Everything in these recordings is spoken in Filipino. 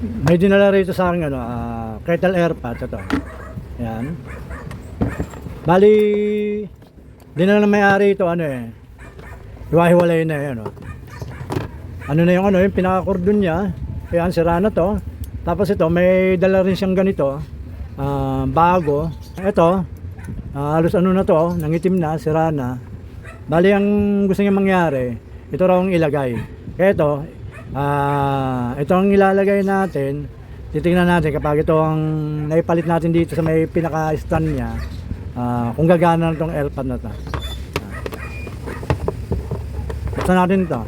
May dinala rito sa akin ano, ah, kettle airpot ito. Yan. Bali, dinala ng may-ari ito ano eh. Hiwa-hiwalay na eh, ano. Ano na yung ano, yung pinaka-cordon niya. Ayan, sira na to. Tapos ito, may dala rin siyang ganito. ah, bago. Ito, ah, halos ano na to, nangitim na, sira na. Bali, ang gusto niya mangyari, ito raw ang ilagay. Ito, ah, ito ang ilalagay natin. Titingnan natin kapag ito ang naipalit natin dito sa may pinaka-stand niya, ah, kung gagana na itong airpod na to. Buksan natin ito.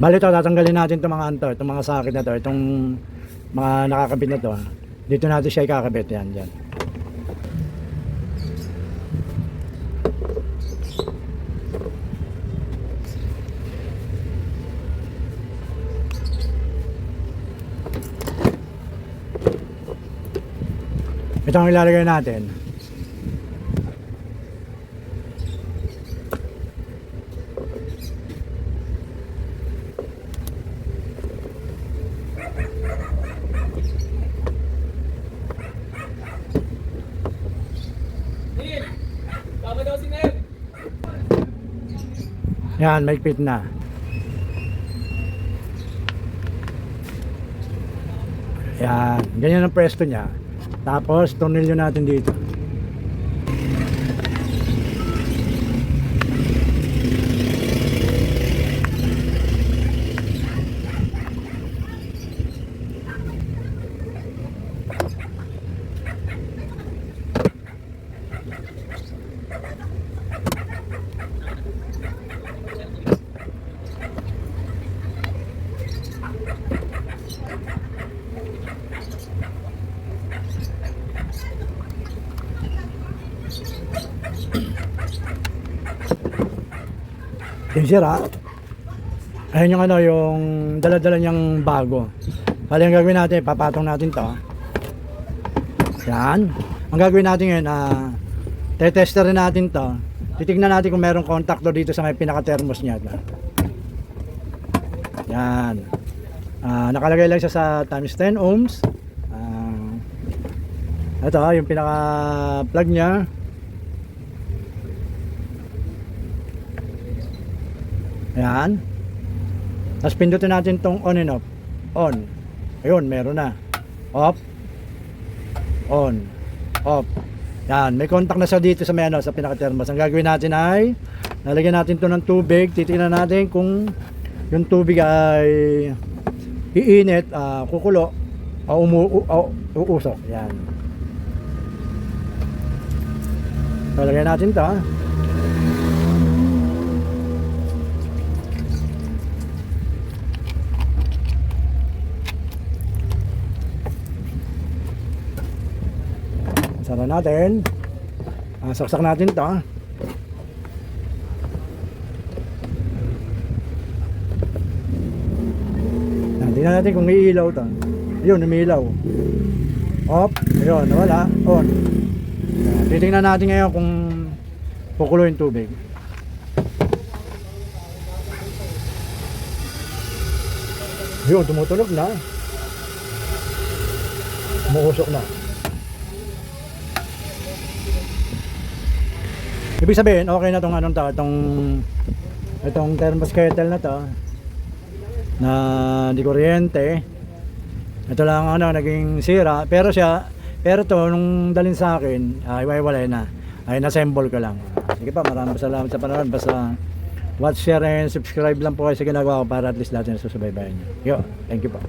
Bali ito, tatanggalin natin itong mga anto, itong mga sakit na to, itong mga nakakabit na to. Dito natin siya ikakabit yan dyan. Ito ang ilalagay natin. Yan, may fit na. Yan, ganyan ang presto niya. Tapos, tornilyo natin dito. Yung sira. Ayun yung ano, yung dala-dala niyang bago. Bali ang gagawin natin, papatong natin to. Yan. Ang gagawin natin ngayon, ah, tetester rin natin to. Titignan natin kung merong contactor dito sa may pinaka-thermos niya. Yan. Ah, nakalagay lang siya sa times 10 ohms. Ah, ito, yung pinaka-plug niya. Ayan. Tapos pindutin natin tong on and off. On. Ayun, meron na. Off. On. Off. Yan, may contact na siya dito sa may ano, sa pinaka-thermos. Ang gagawin natin ay lalagyan natin to ng tubig. Titingnan natin kung yung tubig ay iinit, ah, kukulo, o umu u- o- uusok. Yan. So, lagyan natin to. Sara natin. Ah, saksak natin to. ah. Yan, tingnan natin kung may ilaw to. Ayun, umiilaw. Off. Ayun, nawala. On. Yan, titingnan natin ngayon kung kukulo yung tubig. Ayun, tumutunog na. Umuusok na. Ibig sabihin, okay na tong anong to, itong itong thermos kettle na to na di kuryente. Ito lang ano, naging sira. Pero siya, pero to, nung dalhin sa akin, ay iwaiwalay na. Ay, nassemble ko lang. Sige pa, maraming salamat sa panonood. Basta watch, share, and subscribe lang po kayo sa ginagawa ko para at least lahat na susubaybayan nyo. Yo, thank you po.